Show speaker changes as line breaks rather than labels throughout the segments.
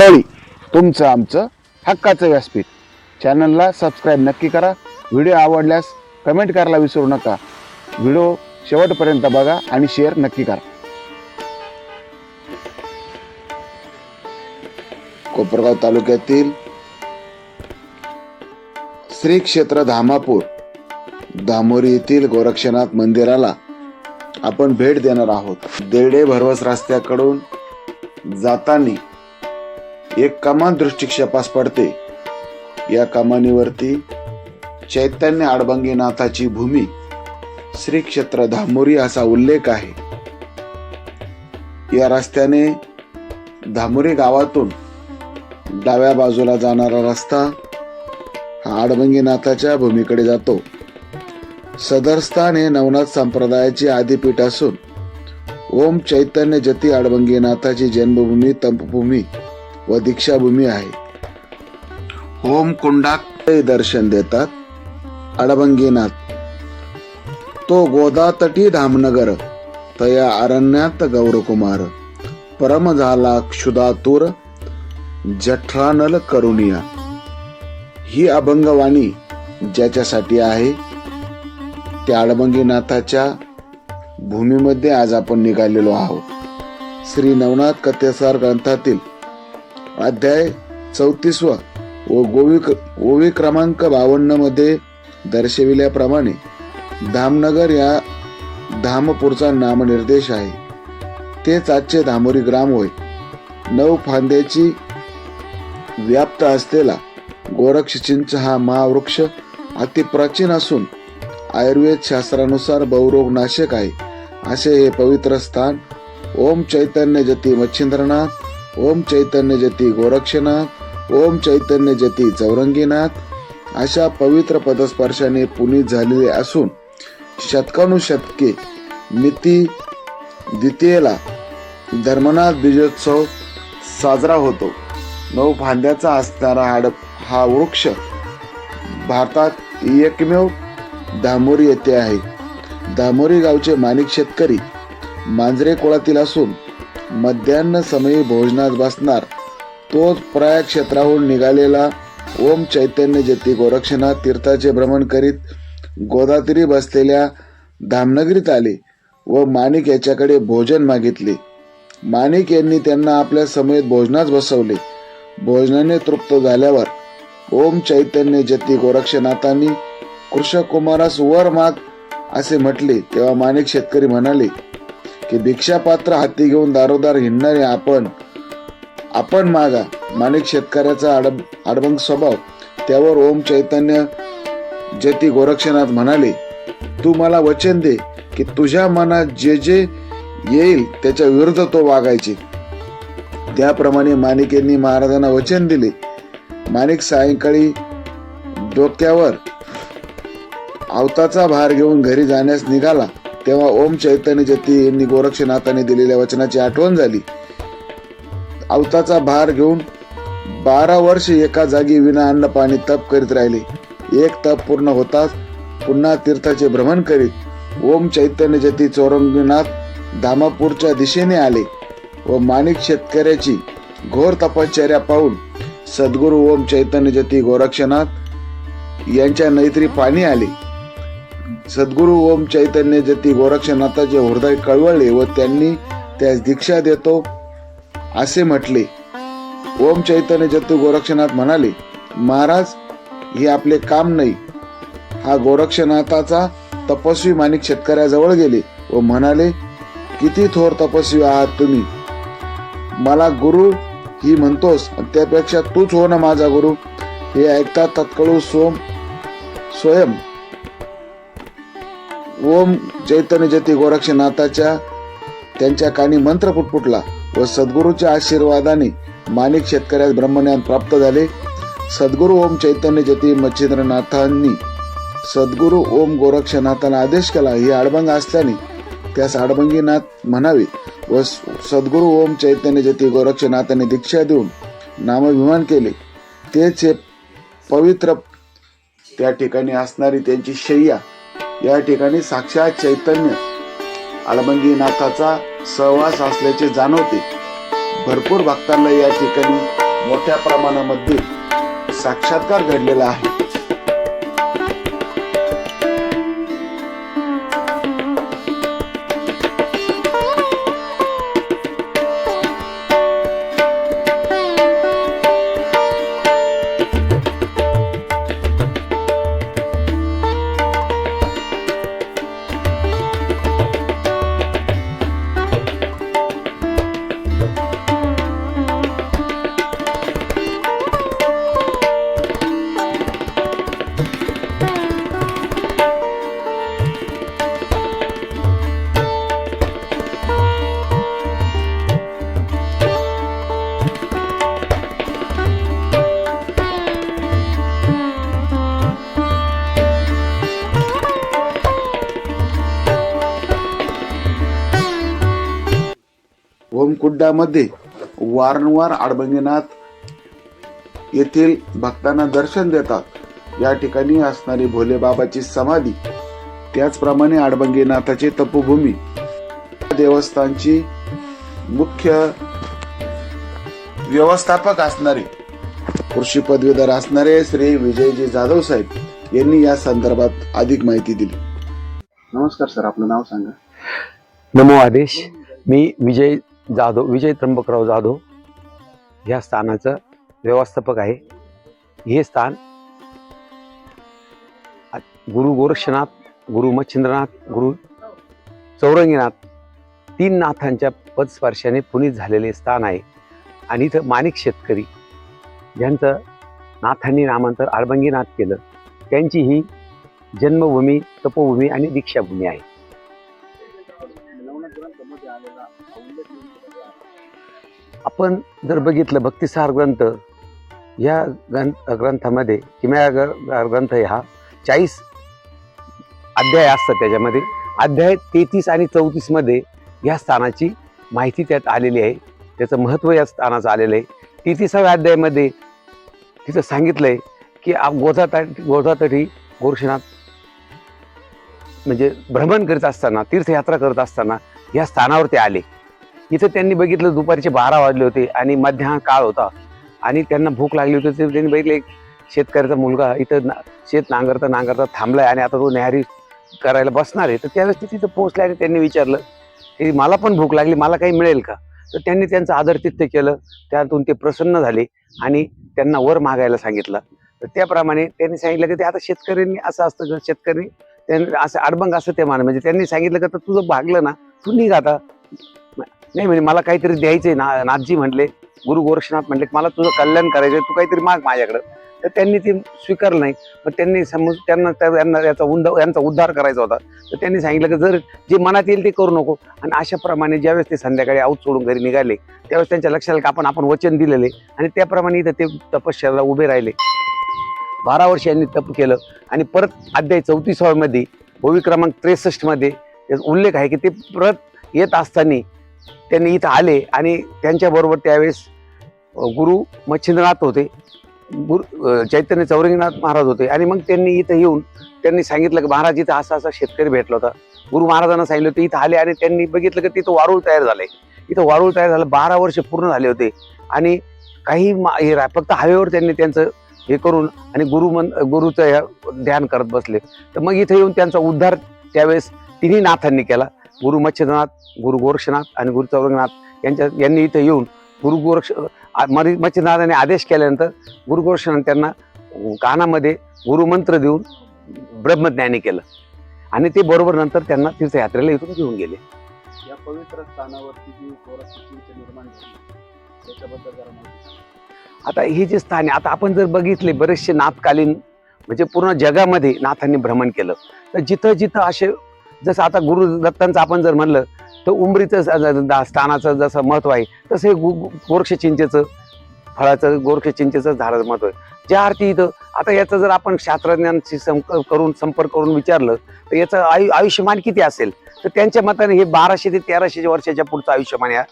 आरोळी तुमचं आमचं हक्काचं व्यासपीठ. चॅनलला सबस्क्राईब नक्की करा. व्हिडिओ आवडल्यास कमेंट करायला विसरू नका. व्हिडिओ शेवटपर्यंत बघा आणि शेअर नक्की करा. कोपरगाव तालुक्यातील श्री क्षेत्र धामापूर धामोरी येथील गोरक्षनाथ मंदिराला आपण भेट देणार आहोत. देडे भरवस रस्त्याकडून जाताना एक कमान दृष्टिक्षेपास पडते. या कमानीवरती चैतन्य आडबंगीनाथाची भूमी श्री क्षेत्र धामोरी असा उल्लेख आहे. या रस्त्याने धामोरी गावातून डाव्या बाजूला जाणारा रस्ता हा आडबंगीनाथाच्या भूमीकडे जातो. सदर स्थान हे नवनाथ संप्रदायाची आदिपीठ असून ओम चैतन्य जती आडबंगीनाथाची जन्मभूमी तंपभूमी व दीक्षाभूमी आहे. ओम कुंडात दर्शन देतात अडबंगीनाथ. तो गोदातटी धामनगर तया अरण्यात गौरकुमार परम झाला क्षुदातूर जठरानल करुणिया. ही अभंगवाणी ज्याच्यासाठी आहे? त्या अडबंगीनाथाच्या भूमीमध्ये आज आपण निघालेलो आहोत. श्री नवनाथ कथेसार ग्रंथातील अध्याय चौतीसवा व गोवी ओवी क्रमांक बावन्नमध्ये दर्शविल्याप्रमाणे धामनगर या धामपूरचा नामनिर्देश आहे. तेच आजचे धामोरी ग्राम होय. नऊ फांद्याची व्याप्त असलेला गोरक्ष चिंच हा महावृक्ष अतिप्राचीन असून आयुर्वेद शास्त्रानुसार बहुरोग नाशक आहे. असे हे पवित्र स्थान ओम चैतन्य जती मच्छिंद्रनाथ ओम चैतन्य जती गोरक्षनाथ ओम चैतन्य जती चौरंगीनाथ अशा पवित्र पदस्पर्शाने पुनीत झालेले असून शतकानुशतके मिती द्वितीयेला धर्मनाथ बीजोत्सव साजरा होतो. नऊ फांद्याचा असणारा हाडप हा वृक्ष भारतात एकमेव दामोरी येथे आहे. दामोरी गावचे माणिक शेतकरी मांजरे कुळातील असून मध्यान्ह समयी भोजनात बसणार. तोच प्रयाग क्षेत्राहून निघालेला ओम चैतन्य जती गोरक्षनाथ तीर्थाचे भ्रमण करीत गोदात्री बसलेल्या धामनगरीत आले व माणिक याच्याकडे भोजन मागितले. माणिक यांनी त्यांना आपल्या समेत भोजनास बसवले. भोजनाने तृप्त झाल्यावर ओम चैतन्य जती गोरक्षनाथांनी कृषकुमारास वर माग असे म्हटले तेव्हा माणिक शेतकरी म्हणाले की भिक्षापात्र हाती घेऊन दारोदार हिंडणारे आपण आपण मागा माणिक शेतकऱ्याचा आडब आडबंग स्वभाव. त्यावर ओम चैतन्य जती गोरक्षनाथ म्हणाले तू मला वचन दे की तुझ्या मनात जे जे येईल त्याच्या विरुद्ध तो वागायचे. त्याप्रमाणे माणिक यांनी महाराजांना वचन दिले. माणिक सायंकाळी डोक्यावर आवताचा भार घेऊन घरी जाण्यास निघाला. तेव्हा ओम चैतन्य जती यांनी गोरक्षनाथाने दिलेल्या वचनाची आठवण झाली. अवताचा भार घेऊन बारा वर्ष एका जागी विना अन्न पाणी तप करीत राहिले. एक तप पूर्ण होताच पुन्हा तीर्थाचे भ्रमण करीत ओम चैतन्य जती चौरंगनाथ धामापूरच्या दिशेने आले व माणिक शेतकऱ्याची घोर तपश्चर्या पाहून सद्गुरू ओम चैतन्य जती गोरक्षनाथ यांच्या नैत्री पाणी आले. सद्गुरू ओम चैतन्य जती गोरक्षनाथाचे हृदय कळवळले व त्यांनी त्यास दीक्षा देतो असे म्हटले. ओम चैतन्य जती गोरक्षनाथ म्हणाले महाराज हे आपले काम नाही. हा गोरक्षनाथाचा तपस्वी माणिक शेतकऱ्याजवळ गेले व म्हणाले किती थोर तपस्वी आहात तुम्ही? मला गुरु ही म्हणतोस त्यापेक्षा तूच हो ना माझा गुरु. हे ऐकता तत्कळू सोम स्वयं ओम चैतन्य जती गोरक्षनाथाच्या त्यांच्या कानी मंत्र पुटपुटला व सद्गुरूच्या आशीर्वादाने माणिक शेतकऱ्यास ब्रह्मज्ञान प्राप्त झाले. सद्गुरू ओम चैतन्य जती मच्छिंद्रनाथांनी सद्गुरू ओम गोरक्षनाथांना आदेश केला. ही आडबंग असल्याने त्यास आडबंगीनाथ म्हणावे व सद्गुरू ओम चैतन्य जती गोरक्षनाथाने दीक्षा देऊन नामभिमान केले. तेच हे पवित्र त्या ठिकाणी असणारी त्यांची शय्या या ठिकाणी साक्षात चैतन्य आलबंगीनाथाचा सहवास असल्याचे जाणवते. भरपूर भक्तांना या ठिकाणी मोठ्या प्रमाणामध्ये साक्षात्कार घडलेला आहे. होमकुंडामध्ये वारंवार आडबंगीनाथ येथील भक्तांना दर्शन देतात. या ठिकाणी असणारी भोलेबाबाची समाधी त्याचप्रमाणे आडबंगीनाथाची तपोभूमी देवस्थानची मुख्य व्यवस्थापक असणारे कृषी पदवीधर असणारे श्री विजयजी जाधव साहेब यांनी या संदर्भात अधिक माहिती दिली.
नमस्कार सर आपलं नाव सांगा.
नमो आदेश. मी विजय जाधव विजय त्र्यंबकराव जाधव ह्या स्थानाचं व्यवस्थापक आहे. हे स्थान गुरु गोरक्षनाथ गुरु मच्छिंद्रनाथ गुरु चौरंगीनाथ तीन नाथांच्या पदस्पर्शाने पुनीत झालेले स्थान आहे. आणि इथं माणिक शेतकरी ज्यांचं नाथांनी नामांतर आळबंगीनाथ केलं. त्यांची ही जन्मभूमी तपोभूमी आणि दीक्षाभूमी आहे. आपण जर बघितलं भक्तिसार ग्रंथ ह्या ग्रंथ ग्रंथामध्ये किमया ग्र- ग्रंथ हा चाळीस अध्याय असतात त्याच्यामध्ये. अध्याय तेहतीस आणि चौतीसमध्ये ह्या या स्थानाची माहिती त्यात आलेली आहे. त्याचं महत्त्व या स्थानाचं आलेलं आहे. तेहतीसाव्या अध्यायामध्ये तिथं आहे की आ- गोधाता गोधातटी गोरक्षनाथ म्हणजे भ्रमण करीत असताना तीर्थयात्रा करत असताना या स्थानावर ते आले. इथं त्यांनी बघितलं दुपारचे बारा वाजले होते आणि मध्याह्न काळ होता. आणि त्यांना भूक लागली होती तर त्यांनी बघितलं एक शेतकऱ्याचा मुलगा इथं ना शेत नांगरता नांगरता थांबलाय आणि आता तो न्याहारी करायला बसणार आहे. तर त्यावेळेस ते तिथं पोहोचल्या आणि त्यांनी विचारलं की मला पण भूक लागली मला काही मिळेल का? तर त्यांनी त्यांचं आदरतिथ्य केलं. त्यातून ते प्रसन्न झाले आणि त्यांना वर मागायला सांगितलं. तर त्याप्रमाणे त्यांनी सांगितलं की ते आता शेतकऱ्यांनी असं असतं की? शेतकरी त्यांनी असं अडबंग असं ते मान म्हणजे त्यांनी सांगितलं का तर तुझं भागलं ना तू निघ आता. नाही म्हणजे मला काहीतरी द्यायचंय. ना नाथजी म्हटले गुरु गोरक्षनाथ म्हटले मला तुझं कल्याण करायचंय तू काहीतरी माग माझ्याकडं. तर त्यांनी ते स्वीकारलं नाही. मग त्यांनी समज त्यांना त्यांना याचा उंद यांचा उद्धार करायचा होता. तर त्यांनी सांगितलं की जर जे मनात येईल ते करू नको. आणि अशाप्रमाणे ज्यावेळेस ते संध्याकाळी आऊत सोडून घरी निघाले त्यावेळेस त्यांच्या लक्षात आलं की आपण आपण वचन दिलेले. आणि त्याप्रमाणे इथं ते तपश्चर्याला उभे राहिले. बारा वर्ष यांनी तप केलं. आणि परत अध्याय चौतीसाव्यामध्ये ओवी क्रमांक त्रेसष्टमध्ये उल्लेख आहे की ते परत येत असताना त्यांनी इथं आले आणि त्यांच्याबरोबर त्यावेळेस गुरु मच्छिंद्रनाथ होते. गुरु चैतन्य चौरंगीनाथ महाराज होते. आणि मग त्यांनी इथं येऊन त्यांनी सांगितलं की महाराज इथं असा असा शेतकरी भेटला होता. गुरु महाराजांना सांगितलं होतं इथं आले आणि त्यांनी बघितलं की तिथं वारूळ तयार झालं आहे इथं वारूळ तयार झालं बारा वर्ष पूर्ण झाले होते. आणि काही मा- हे फक्त हवेवर त्यांनी त्यांचं हे करून आणि गुरु मन गुरुचं ध्यान करत बसले. तर मग इथं येऊन त्यांचा उद्धार त्यावेळेस तिन्ही नाथांनी केला. गुरु मच्छिंद्रनाथ गुरु गोरक्षनाथ आणि गुरु चौरंगनाथ यांच्या यांनी इथं येऊन गुरु गोरक्ष मरी मच्छिंद्रनाथांनी आदेश केल्यानंतर गुरु गोरक्षनाथ त्यांना कानामध्ये गुरुमंत्र देऊन ब्रह्मज्ञानी केलं. आणि ते बरोबर नंतर त्यांना तीर्थयात्रेला इथून घेऊन गेले.
या पवित्र स्थानावरती जी निर्माण झाली. त्याच्याबद्दल जरा माहिती सांगा.
आता हे जे स्थान आहे आता आपण जर बघितले बरेचसे नाथकालीन म्हणजे पूर्ण जगामध्ये नाथांनी भ्रमण केलं. तर जिथं जिथं असे जसं आता गुरु दत्तांचं आपण जर म्हणलं तर उमरीचं स्थानाचं जसं महत्त्व आहे तसं हे गो- गोरक्ष चिंचेचं फळाचं गोरक्ष चिंचेचं झाडाचं महत्त्व आहे. ज्या अर्थी इथं आता याचं जर आपण शास्त्रज्ञांशी संपर्क करून संपर्क करून विचारलं तर याचं आयु आयुष्यमान किती असेल? तर त्यांच्या मताने हे बाराशे ते तेराशे वर्षाच्या पुढचं आयुष्यमान या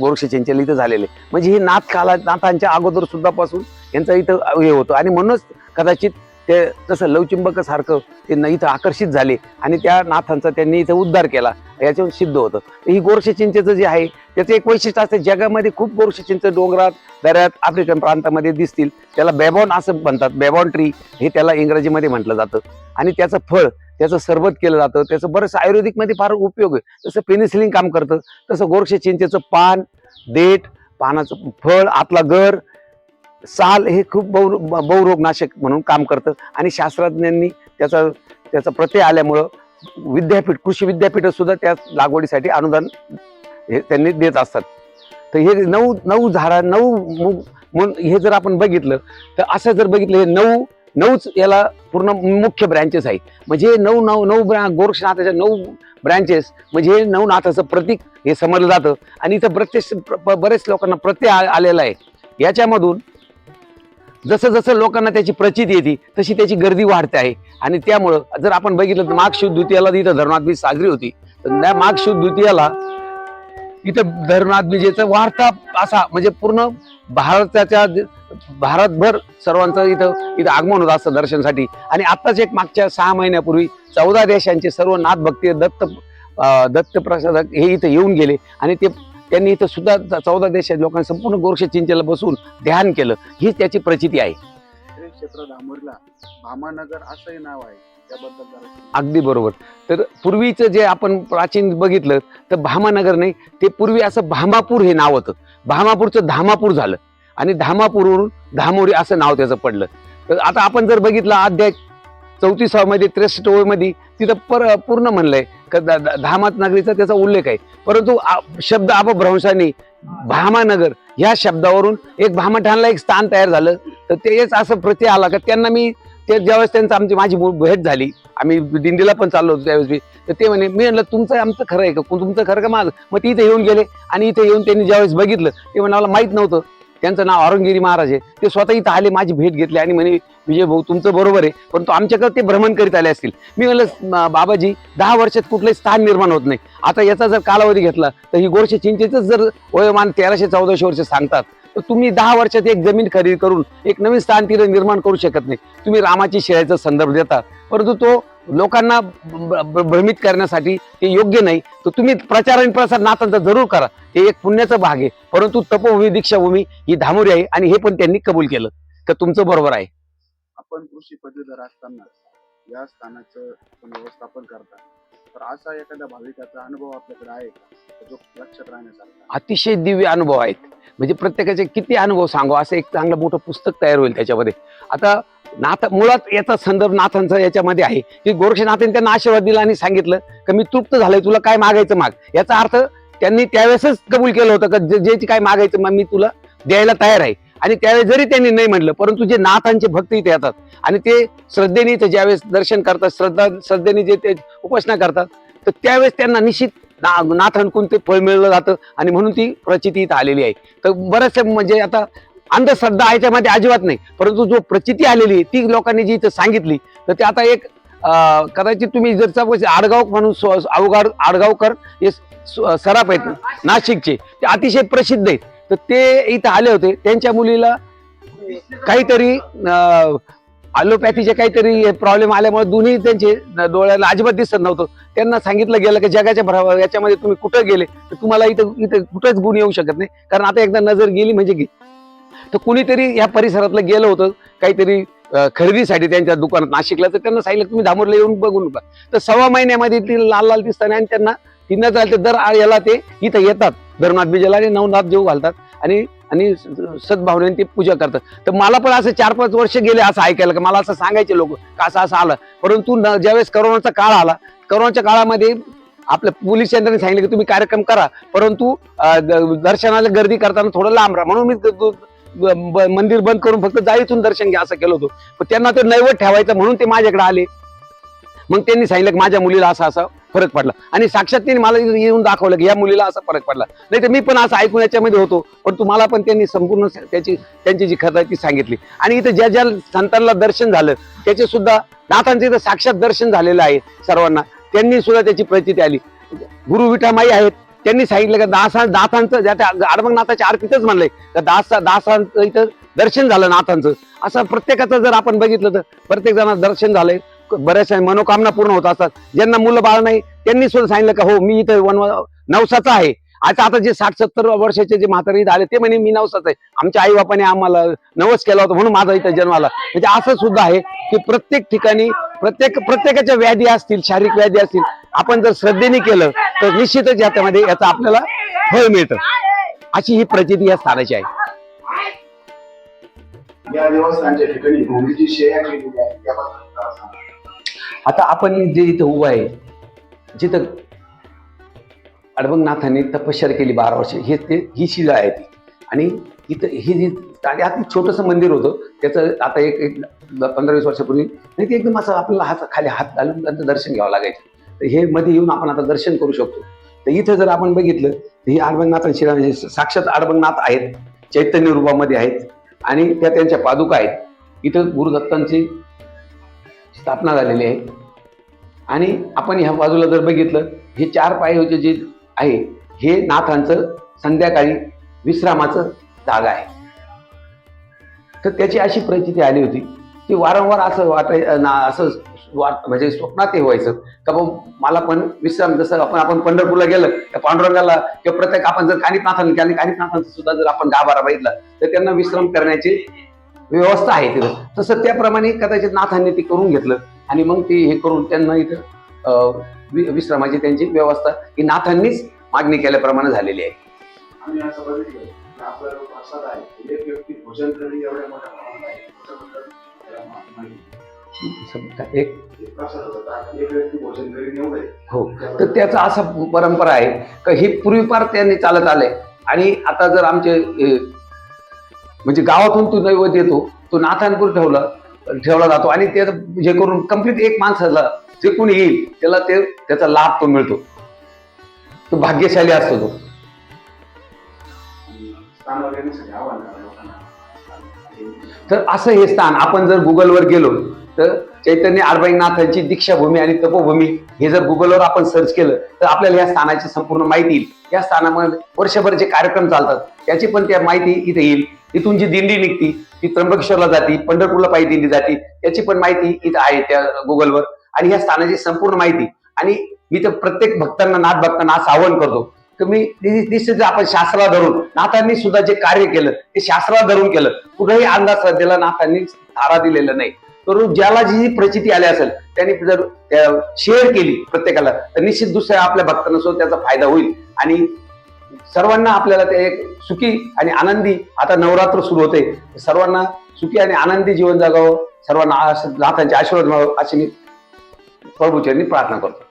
गोरक्ष चिंचेला इथं झालेले म्हणजे हे नाथ काला नाथांच्या अगोदर सुद्धा पासून यांचं इथं हे होतं. आणि म्हणूनच कदाचित ते तसं लवचिंबकासारखं ते न इथं आकर्षित झाले आणि त्या नाथांचा त्यांनी इथं उद्धार केला याच्यावर सिद्ध होतं. तर ही गोरक्षचिंचेचं जे आहे त्याचं एक वैशिष्ट्य असतं जगामध्ये खूप गोरक्षे चिंच डोंगरात दऱ्यात आफ्रिकन प्रांतामध्ये दिसतील. त्याला बेबॉन असं म्हणतात बेबॉन ट्री हे त्याला इंग्रजीमध्ये म्हटलं जातं. आणि त्याचं फळ त्याचं सरबत केलं जातं त्याचं बरंच आयुर्वेदिकमध्ये फार उपयोग आहे. जसं पेनिसिलिंग काम करतं तसं गोरक्षे चिंचेचं पान देठ पानाचं फळ आतला गर साल हे खूप बहु बहुरोगनाशक म्हणून काम करतं. आणि शास्त्रज्ञांनी त्याचा त्याचा प्रत्यय आल्यामुळं विद्यापीठ कृषी विद्यापीठ सुद्धा त्या लागवडीसाठी अनुदान हे त्यांनी देत असतात. तर हे नऊ नऊ झाडा नऊ मु- म्हणून हे जर आपण बघितलं तर असं जर बघितलं हे नऊ नऊच याला पूर्ण मुख्य ब्रँचेस आहेत. म्हणजे नऊ नऊ नऊ ब्रँ गोरक्षनाथाच्या नऊ ब्रँचेस म्हणजे हे नवनाथाचं प्रतीक हे समजलं जातं. आणि इथं प्रत्यक्ष बरेच लोकांना प्रत्यय आ- आलेला आहे. याच्यामधून जसं जसं लोकांना त्याची प्रचिती येते तशी त्याची गर्दी वाढते आहे. आणि त्यामुळं जर आपण बघितलं तर माघ शुद्ध द्वितीयाला इथं धर्मात्मी साजरी होती. तर त्या माघ शुद्ध द्वितीयाला इथं धर्मात्मीजेचा वार्ता वाढता असा म्हणजे पूर्ण भारताच्या भारतभर सर्वांचं इथं इथं आगमन होत असतं दर्शनासाठी. आणि आत्ताच एक मागच्या सहा महिन्यापूर्वी चौदा देशांचे सर्व नाथभक्ती दत्त दत्त प्रसादक हे इथं येऊन गेले. आणि ते त्यांनी इथं सुद्धा चौदा देशात लोकांनी संपूर्ण गोरक्ष चिंचेला बसून ध्यान केलं. ही त्याची प्रचिती आहे.
क्षेत्र धामोरीला भामानगर असंही नाव आहे. त्याबद्दल.
अगदी बरोबर. तर पूर्वीचं जे आपण प्राचीन बघितलं तर भामानगर नाही ते पूर्वी असं भामापूर हे नाव होतं. भामापूरचं धामापूर झालं. आणि धामापूरवरून धामोरी असं नाव त्याचं पडलं. तर आता आपण जर बघितलं अध्याय चौतीसामध्ये त्रेसष्टमध्ये तिथं पर पूर्ण म्हणलंय. धामात नगरीचा त्याचा उल्लेख आहे. परंतु आ- शब्द अपभ्रंशाने भामानगर ह्या शब्दावरून एक भामठाणला एक स्थान तयार झालं. तर तेच असं प्रत्यय आला का त्यांना मी ते ज्यावेळेस त्यांचं आमची माझी भेट झाली आम्ही दिंडीला पण चाललो होतो त्यावेळेस मी तर ते म्हणे मी म्हणलं तुमचं आमचं खरं आहे का? तुमचं खरं का माझं? मग ते इथे येऊन गेले आणि इथे येऊन त्यांनी ज्यावेळेस बघितलं ते म्हणे मला माहीत नव्हतं. त्यांचं नाव औरंगिरी महाराज आहे. ते स्वतः इथं आले माझी भेट घेतली आणि म्हणे विजय भाऊ तुमचं बरोबर आहे परंतु आमच्याकडे ते भ्रमण करीत आले असतील. मी म्हणलं बाबाजी दहा वर्षात कुठलंही स्थान निर्माण होत नाही. आता याचा जर कालावधी घेतला तर ही गोरशे चिंचेचंच जर वयोमान तेराशे चौदाशे वर्ष सांगतात. तर तुम्ही दहा वर्षात एक जमीन खरेदी करून एक नवीन स्थान तिथे निर्माण करू शकत नाही. तुम्ही रामाची शिळ्याचा संदर्भ देता. परंतु तो लोकांना भ्रमित करण्यासाठी ते योग्य नाही. तर तुम्ही प्रचार आणि प्रसार नातांचा जरूर करा. हे एक पुण्याचा भाग आहे. परंतु तपोभूमी दीक्षाभूमी ही धामोरी आहे आणि हे पण त्यांनी कबूल केलं. तर तुमचं बरोबर आहे.
आपण कृषी पदवीधर असताना या स्थानाचं व्यवस्थापन करता. तर असा एखाद्या भाविकाचा अनुभव आपल्याकडे आहे का? जो लक्षात राहण्यासारखा
अतिशय दिव्य अनुभव आहेत. म्हणजे प्रत्येकाचे किती अनुभव सांगू असं एक चांगलं मोठं पुस्तक तयार होईल त्याच्यामध्ये. आता नाथ मुळात याचा संदर्भ नाथांचा याच्यामध्ये आहे. की गोरक्षनाथांनी त्यांना आशीर्वाद दिला आणि सांगितलं की मी तृप्त झालंय तुला काय मागायचं माग? याचा अर्थ त्यांनी त्यावेळेसच कबूल केलं होतं का जे काय मागायचं मग मी तुला द्यायला तयार आहे. आणि त्यावेळेस जरी त्यांनी नाही म्हटलं परंतु जे नाथांचे भक्त इथे येतात आणि ते श्रद्धेने इथे ज्यावेळेस दर्शन करतात श्रद्धा श्रद्धेने जे ते उपासना करतात तर त्यावेळेस त्यांना निश्चित ना- नाथांकडून ते फळ मिळलं जातं आणि म्हणून ती प्रचिती इथं आलेली आहे. तर बरेचसे म्हणजे आता अंधश्रद्धा याच्यामध्ये अजिबात नाही परंतु जो प्रचिती आलेली आहे ती लोकांनी जी इथं सांगितली तर ते आता एक कदाचित तुम्ही जर आडगाव म्हणून स्व- अवघड आडगावकर हे सराफ आहेत नाशिकचे ते अतिशय प्रसिद्ध आहेत. तर ते इथं आले होते. त्यांच्या मुलीला काहीतरी अं, अलोपॅथीचे काहीतरी प्रॉब्लेम आल्यामुळे दोन्ही त्यांचे डोळ्याला अजिबात दिसत नव्हतं. त्यांना सांगितलं गेलं की जगाच्या भरा याच्यामध्ये तुम्ही कुठं गेले तर तुम्हाला इथं इथं कुठंच गुण येऊ शकत नाही. कारण आता एकदा नजर गेली म्हणजे गेली तर कुणीतरी या परिसरातलं गेलं होतं काहीतरी खरेदीसाठी त्यांच्या दुकानात नाशिकला तर त्यांना सांगितलं तुम्ही धामोरला येऊन बघून नका तर सव्वा महिन्यामध्ये ती लाल लाल दिसताना आणि त्यांना ती आली तर दर याला ते इथं येतात. धर्मनाथ बिजेला आणि नवनाथ देऊ घालतात आणि आणि सद्भावने ते पूजा करतात. तर मला पण असं चार पाच वर्ष गेले असं ऐकायला का मला असं सांगायचे लोक का असं असं आलं. परंतु न- ज्यावेळेस करोनाचा काळ आला करोनाच्या काळामध्ये आपल्या पोलीस यंत्रणेने सांगितलं की तुम्ही कार्यक्रम करा. परंतु द- दर्शनाला गर्दी करताना थोडं लांब राहा. म्हणून मी ब- मंदिर बंद करून फक्त जाळीतून दर्शन घ्या असं केलं होतं. पण त्यांना ते नैवत ठेवायचं म्हणून ते माझ्याकडे आले. मग त्यांनी सांगितलं की माझ्या मुलीला असं असं फरक पडला. आणि साक्षात त्यांनी मला येऊन दाखवलं की या मुलीला असा फरक पडला. नाही तर मी पण असं ऐकून याच्यामध्ये होतो पण तुम्हाला पण त्यांनी संपूर्ण त्याची त्यांची जी कथा आहे ती सांगितली. आणि इथं ज्या ज्या संतांना दर्शन झालं त्याचे सुद्धा नाथांचं इथं साक्षात दर्शन झालेलं आहे सर्वांना. त्यांनी सुद्धा त्याची प्रचिती आली. गुरु विठामाई आहेत. त्यांनी सांगितलं का दासा दासांचं ज्या त्या आडमंगनाथाच्या आरतीतच म्हणलंय का दासा दासांचं इथं दर्शन झालं नाथांचं. असं प्रत्येकाचं जर आपण बघितलं तर प्रत्येक जणांना दर्शन झालंय. बऱ्याचशा मनोकामना पूर्ण होत असतात. ज्यांना मुलं बाळ नाही त्यांनी सुद्धा सांगितलं का हो मी इथं वन नवसाचा आहे. आता आता जे साठ सत्तर वर्षाचे जे म्हातारे इथं आले ते म्हणे मी नवसाचा आहे. आमच्या आई बापाने आम्हाला नवस केला होता म्हणून माझा इथं जन्म आला. म्हणजे असं सुद्धा आहे की प्रत्येक ठिकाणी प्रत्येक प्रत्येकाच्या व्याधी असतील शारीरिक व्याधी असतील आपण जर श्रद्धेने केलं तर निश्चितच याच्यामध्ये याचा आपल्याला फळ मिळतं. अशी ही प्रचिती या स्थानाची आहे.
या देवस्थानच्या ठिकाणी भूमीची शेया केलेली आहे त्याबद्दल
आता आपण जे इथं उभं आहे जिथं अडबंगनाथांनी तपश्चर्या केली बारा वर्ष हे ते ही शिला आहे ती. आणि इथं ही जी आणि छोटंसं मंदिर होतं त्याचं आता एक एक पंधरा वीस वर्षापूर्वी नाही ते एकदम असं आपल्याला हात खाली हात घालून त्यांचं दर्शन घ्यावं लागायचं. तर हे मध्ये येऊन आपण आता दर्शन करू शकतो. तर इथं जर आपण बघितलं तर ही अडबंगनाथ शिला म्हणजे साक्षात अडबंगनाथ आहेत चैतन्य रूपामध्ये आहेत आणि त्या त्यांच्या पादुका आहेत. इथं गुरुदत्तांची स्थापना झालेली आहे. आणि आपण ह्या बाजूला जर बघितलं हे चार पाय जे आहे हे नाथांचं संध्याकाळी विश्रामाचं जागा आहे. तर त्याची अशी परिस्थिती आली होती. की वारंवार असं वाटाय ना असं वाट म्हणजे स्वप्नात हे व्हायचं. का बाबा मला पण विश्राम जसं आपण आपण पंढरपूरला गेलं तर पांडुरंगाला किंवा प्रत्येक आपण जर कानिपनाथांना कानिपनाथांचा सुद्धा जर आपण गाभारा बघितला तर त्यांना विश्राम करण्याची व्यवस्था आहे तिथं. तसं त्याप्रमाणे कदाचित नाथांनी ते करून घेतलं. आणि मग ते हे करून त्यांना इथं विश्रामाची त्यांची व्यवस्था ही नाथांनीच मागणी केल्याप्रमाणे झालेली आहे.
आम्ही असं बघितलं की आपला जो प्रसाद आहे एक व्यक्ती भोजन एवढ्या मोठ्या.
हो. तर त्याचा असा परंपरा आहे का हे पूर्वीपार त्यांनी चालत आलंय. आणि आता जर आमचे म्हणजे गावातून तो नैवेद्य येतो तो नाथांपूर ठेवला ठेवला जातो आणि ते जे करून कंप्लीट एक माणसाला जे कोणी येईल त्याला ते त्याचा लाभ तो मिळतो. तो भाग्यशाली असतो तो. तर असं हे स्थान आपण जर गुगलवर गेलो तर चैतन्य आडबाईनाथांची दीक्षाभूमी आणि तपोभूमी हे जर गुगलवर आपण सर्च केलं तर आपल्याला या स्थानाची संपूर्ण माहिती येईल. या स्थानामध्ये वर्षभर जे कार्यक्रम चालतात त्याची पण त्या माहिती इथे येईल. इथून जी दिंडी निघती ती त्र्यंबकेश्वरला जाती पंढरपूरला पायी दिंडी जाती त्याची पण माहिती इथं आहे त्या गुगलवर आणि या स्थानाची संपूर्ण माहिती. आणि मी तर प्रत्येक भक्तांना नाथ भक्तांना असं आवाहन करतो तुम्ही निश्चित आपण शास्त्राला धरून नाथांनी सुद्धा जे कार्य केलं ते शास्त्राला धरून केलं कुठेही अंधश्रद्धेला नाथांनी थारा दिलेला नाही. तर ज्याला जी प्रचिती आली असेल त्यांनी जर शेअर केली प्रत्येकाला तर निश्चित दुसऱ्या आपल्या भक्तांना सुद्धा त्याचा फायदा होईल. आणि सर्वांना आपल्याला ते एक सुखी आणि आनंदी आता नवरात्र सुरू होते. सर्वांना सुखी आणि आनंदी जीवन जगावं सर्वांना नाथांचे आशीर्वाद मिळावं अशी मी प्रभूचरणी प्रार्थना करतो.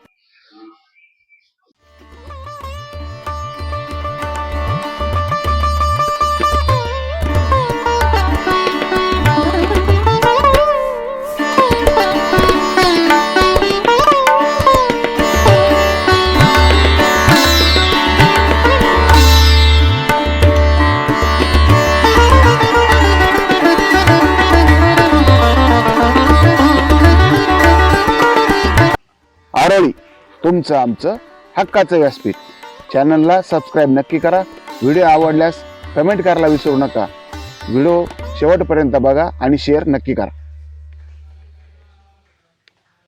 तुमचं आमचं हक्काचं व्यासपीठ. चॅनलला सबस्क्राईब नक्की करा. व्हिडिओ आवडल्यास कमेंट करायला विसरू नका. व्हिडिओ शेवटपर्यंत बघा आणि शेअर नक्की करा.